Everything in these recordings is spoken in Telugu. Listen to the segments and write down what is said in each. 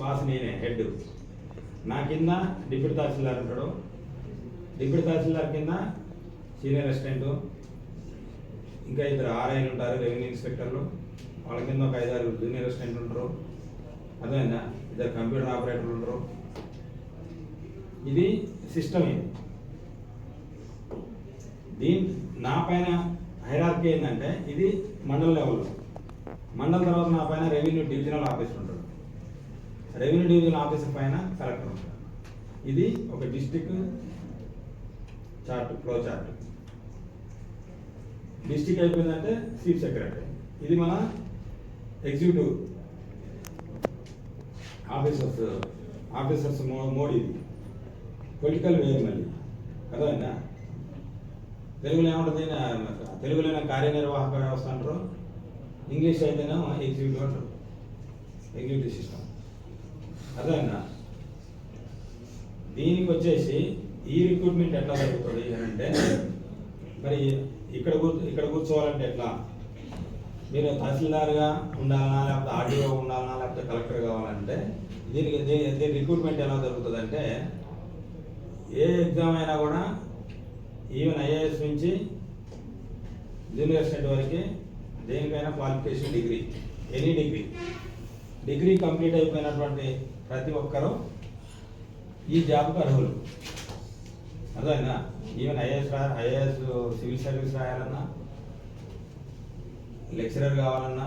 బాస్ నేనే హెడ్. నా కింద డిప్యూటీ తహసీల్దార్ ఉంటాడు. డిప్యూటీ తహసీల్దార్ కింద సీనియర్ అసిస్టెంట్. ఇంకా ఇద్దరు ఆర్ఐలు ఉంటారు రెవెన్యూ ఇన్స్పెక్టర్లు. వాళ్ళ కింద ఒక ఐదారు జూనియర్ అసిస్టెంట్ ఉంటారు. అర్థమైందా? ఇద్దరు కంప్యూటర్ ఆపరేటర్లు ఉంటారు. ఇది సిస్టమ్ ఇది. దీని నా పైన హైరార్కీ ఏంటంటే ఇది మండల లెవెల్. మండల తర్వాత నా పైన రెవెన్యూ డివిజనల్ ఆఫీసర్ ఉంటాడు. రెవెన్యూ డివిజన్ ఆఫీసర్ పైన కలెక్టర్ ఉంటారు ఇది ఒక district chart flow chart. District అయిపోయిందంటే చీఫ్ సెక్రటరీ. ఇది మన ఎగ్జిక్యూటివ్ ఆఫీసర్స్ ఆఫీసర్స్ మో మోడ్. ఇది పొలిటికల్ వేరు మళ్ళీ అర్థమైందా? తెలుగులో ఏముంటుంది? తెలుగులోనే కార్యనిర్వాహక వ్యవస్థ అంటారు? ఇంగ్లీష్ అయితేనే ఎగ్జిక్యూటివ్ అంటారు. Executive system. అర్థమైందా దీనికి వచ్చేసి ఈ రిక్రూట్మెంట్ ఎట్లా జరుగుతుంది అని అంటే మరి ఇక్కడ కూర్చో ఇక్కడ కూర్చోవాలంటే ఎట్లా? మీరు తహసీల్దార్గా ఉండాలన్నా లేకపోతే ఆర్డీఓ ఉండాలన్నా లేకపోతే కలెక్టర్ కావాలంటే దీనికి దీని రిక్రూట్మెంట్ ఎలా జరుగుతుంది అంటే ఏ ఎగ్జామ్ అయినా కూడా ఈవెన్ ఐఏఎస్ నుంచి జూనియర్ స్టేట్ వరకు దేనికైనా qualification degree any degree degree complete అయిపోయినటువంటి ప్రతి ఒక్కరూ ఈ జాబ్కు అర్హులు. అర్థమైందా? ఈవెన్ ఐఏఎస్ రా ఐఏఎస్ సివిల్ సర్వీస్ రాయాలన్నా లెక్చరర్ కావాలన్నా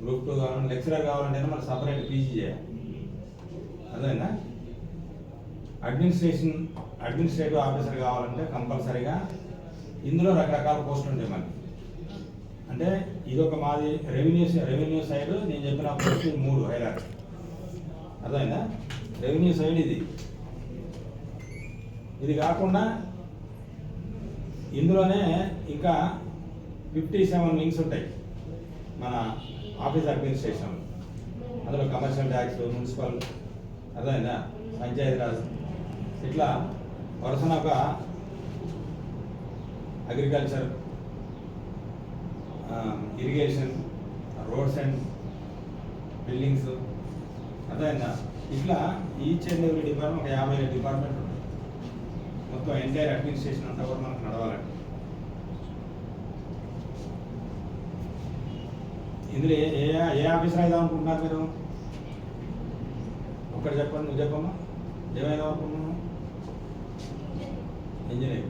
గ్రూప్ టూ కావాలన్నా లెక్చరర్ కావాలంటే మనం సపరేట్ పీజీ చేయాలి అర్థమైందా? అడ్మినిస్ట్రేషన్ అడ్మినిస్ట్రేటివ్ ఆఫీసర్ కావాలంటే కంపల్సరీగా ఇందులో రకరకాల పోస్టులు ఉంటాయి మనకి అంటే ఇది ఒక మాది రెవెన్యూ రెవెన్యూ సైడ్ నేను చెప్పిన పోస్ట్ మూడు హైరార్కీ అర్థమైందా? రెవెన్యూ సైడ్ ఇది. ఇది కాకుండా ఇందులోనే ఇంకా ఫిఫ్టీ సెవెన్ వింగ్స్ ఉంటాయి మన ఆఫీస్ అడ్మినిస్ట్రేషన్ అందులో కమర్షియల్ ట్యాక్స్ మున్సిపల్ అర్థమైందా? పంచాయతీరాజ్ ఇట్లా వరుసన ఒక agriculture irrigation roads and buildings అర్థమైందా? ఇట్లా ఈచ్ అండ్ ఎవ్రీ డిపార్ట్మెంట్ ఒక యాభై డిపార్ట్మెంట్ ఉంటుంది. మొత్తం ఎంటైర్ అడ్మినిస్ట్రేషన్ అంతా కూడా మనకు నడవాలండి ఇందులో ఏ ఏ ఏ ఆఫీసర్ అయిదాం అనుకుంటున్నారు మీరు? ఒకటి చెప్పండి నువ్వు చెప్పమ్మా. ఏమైనా అనుకుంటున్నాను ఇంజనీర్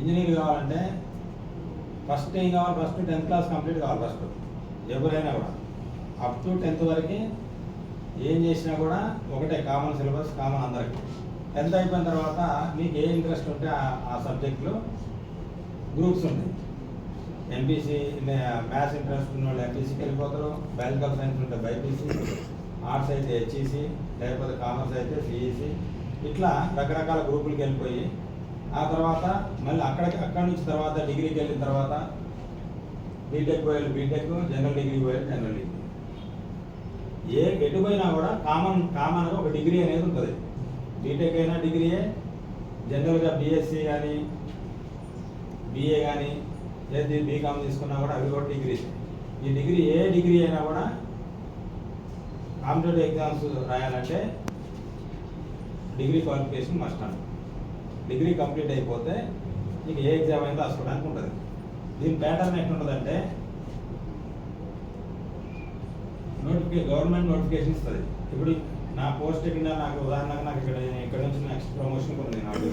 ఇంజనీర్ కావాలంటే ఫస్ట్ ఏం కావాలి? ఫస్ట్ టెన్త్ క్లాస్ కంప్లీట్ కావాలి ఫస్ట్ ఎవరైనా కూడా. అప్ టు టెన్త్ వరకు ఏం చేసినా కూడా ఒకటే కామన్ సిలబస్ కామన్ అందరికి. టెన్త్ అయిపోయిన తర్వాత మీకు ఏ ఇంట్రెస్ట్ ఉంటే ఆ- సబ్జెక్ట్లో గ్రూప్స్ ఉన్నాయి. ఎంపీసీ మ్యాథ్స్ ఇంట్రెస్ట్ ఉన్న వాళ్ళు ఎంపీసీకి వెళ్ళిపోతారు. బయాలజికల్ సైన్స్ ఉంటే బైపీసీ ఆర్ట్స్ అయితే హెచ్ఈసి లేకపోతే కామర్స్ అయితే సిఈసీ ఇట్లా రకరకాల గ్రూపులకి వెళ్ళిపోయి ఆ తర్వాత మళ్ళీ అక్కడ అక్కడి నుంచి తర్వాత డిగ్రీకి వెళ్ళిన తర్వాత బీటెక్ పోయాలి బీటెక్ జనరల్ డిగ్రీ పోయాలి జనరల్ డిగ్రీ ఏ ఎటు పోయినా కూడా కామన్ కామన్గా ఒక డిగ్రీ అనేది ఉంటుంది. బీటెక్ అయినా డిగ్రీయే జనరల్గా బీఎస్సీ కానీ బీఏ కానీ ఏది బీకామ్ తీసుకున్నా కూడా అవి కూడా డిగ్రీస్ ఈ డిగ్రీ ఏ డిగ్రీ అయినా కూడా కాంపిటేటివ్ ఎగ్జామ్స్ రాయాలంటే డిగ్రీ క్వాలిఫికేషన్ మస్ట్ అండి. డిగ్రీ కంప్లీట్ అయిపోతే నీకు ఏ ఎగ్జామ్ అయినా రాసుకోవడానికి ఉంటుంది. దీని ప్యాటర్న్ ఎట్లుంటుందంటే నోటిఫికే గవర్నమెంట్ నోటిఫికేషన్ ఇస్తుంది. ఇప్పుడు నా పోస్ట్ కింద నాకు ఉదాహరణకు నాకు ఇక్కడ నేను ఇక్కడ నుంచి నెక్స్ట్ ప్రమోషన్ ఉంది నాకు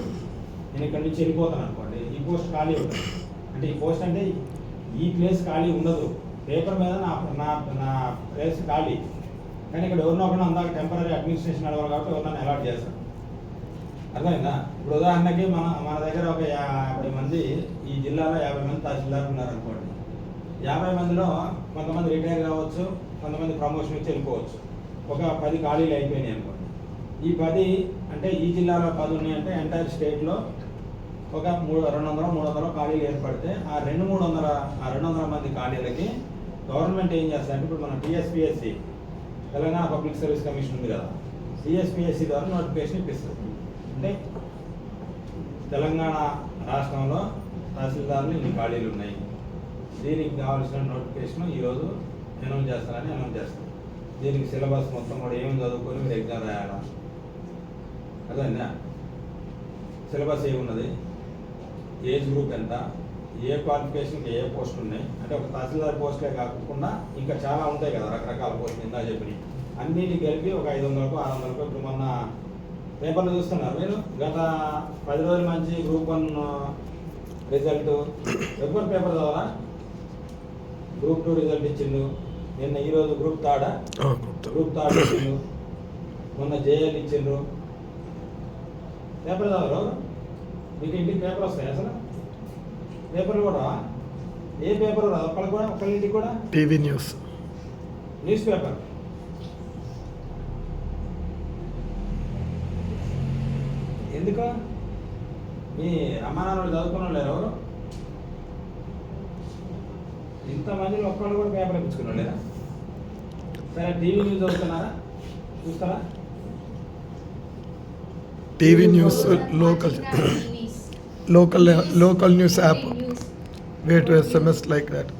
నేను ఇక్కడ నుంచి వెళ్ళిపోతాను అనుకోండి ఈ పోస్ట్ ఖాళీ ఉంటుంది. అంటే ఈ పోస్ట్ అంటే ఈ ప్లేస్ ఖాళీ ఉండదు. పేపర్ మీద నా నా నా ప్లేస్ ఖాళీ. కానీ ఇక్కడ ఎవరినో ఒకరిని అందాక టెంపరీ అడ్మినిస్ట్రేషన్ అడవాలి కాబట్టి ఎవరినైనా అలాట్ చేస్తాను అర్థమైందా? ఇప్పుడు ఉదాహరణకి మన మన దగ్గర ఒక యాభై మంది ఈ జిల్లాలో యాభై మంది తహసీల్దార్ ఉన్నారు అనుకోండి యాభై మందిలో కొంతమంది రిటైర్ కావచ్చు కొంతమంది ప్రమోషన్ వచ్చి వెళ్ళిపోవచ్చు. ఒక పది ఖాళీలు అయిపోయినాయి అనుకోండి. ఈ పది అంటే ఈ జిల్లాలో పది ఉన్నాయంటే ఎంటైర్ స్టేట్లో ఒక మూడు రెండు వందల మూడు వందల ఖాళీలు ఏర్పడితే ఆ రెండు మూడు వందల ఆ రెండు వందల మంది ఖాళీలకి గవర్నమెంట్ ఏం చేస్తారంటే ఇప్పుడు మన TSPSC Telangana public service commission ఉంది కదా. టీఎస్పిఎస్సి ద్వారా నోటిఫికేషన్ ఇప్పిస్తుంది. అంటే తెలంగాణ రాష్ట్రంలో తహసీల్దార్లు ఇన్ని ఖాళీలు ఉన్నాయి. దీనికి కావాల్సిన నోటిఫికేషన్ ఈరోజు అనౌన్స్ చేస్తారని అనౌన్స్ చేస్తాను దీనికి సిలబస్ మొత్తం కూడా ఏమేమి చదువుకొని మీరు ఎగ్జామ్ రాయాలా? అదేనా సిలబస్ ఏమున్నది? ఏజ్ గ్రూప్ ఎంత? ఏ క్వాలిఫికేషన్కి ఏ పోస్ట్ ఉన్నాయి? అంటే ఒక తహసీల్దార్ పోస్టులే కాకుండా ఇంకా చాలా ఉంటాయి కదా రకరకాల పోస్టులు ఇందా చెప్పినాయి అన్నిటి కలిపి ఒక ఐదు వందలకు ఆరు వందలకు ఇప్పుడు మొన్న పేపర్లు చూస్తున్నారు నేను గత పది రోజుల మంచి గ్రూప్ వన్ రిజల్ట్. ఎవరు పేపర్ చదవరా? గ్రూప్ టూ రిజల్ట్ ఇచ్చిండు. నిన్న ఈరోజు గ్రూప్ థర్డా గ్రూప్ ఇచ్చిండు మొన్న జేఎల్ ఇచ్చిండ్రు. పేపర్ చదవరు? మీకు ఇంటికి పేపర్ వస్తాయి అసలు? పేపర్లు కూడా? ఏ పేపర్ రాదు? ఒక్కళ్ళకి కూడా ఒక్కళ్ళింటికి కూడా? TV news. News paper. ఎందుకు? మీ అమ్మా చదువుకున్న వాళ్ళు ఎవరు? ఇంతమందిలో ఒక్కళ్ళు కూడా పేపర్ ఇప్పించుకున్న లేదా? సరే టీవీ న్యూస్ చదువుతున్నారా చూస్తారా? TV news local local local news app. Way to SMS like that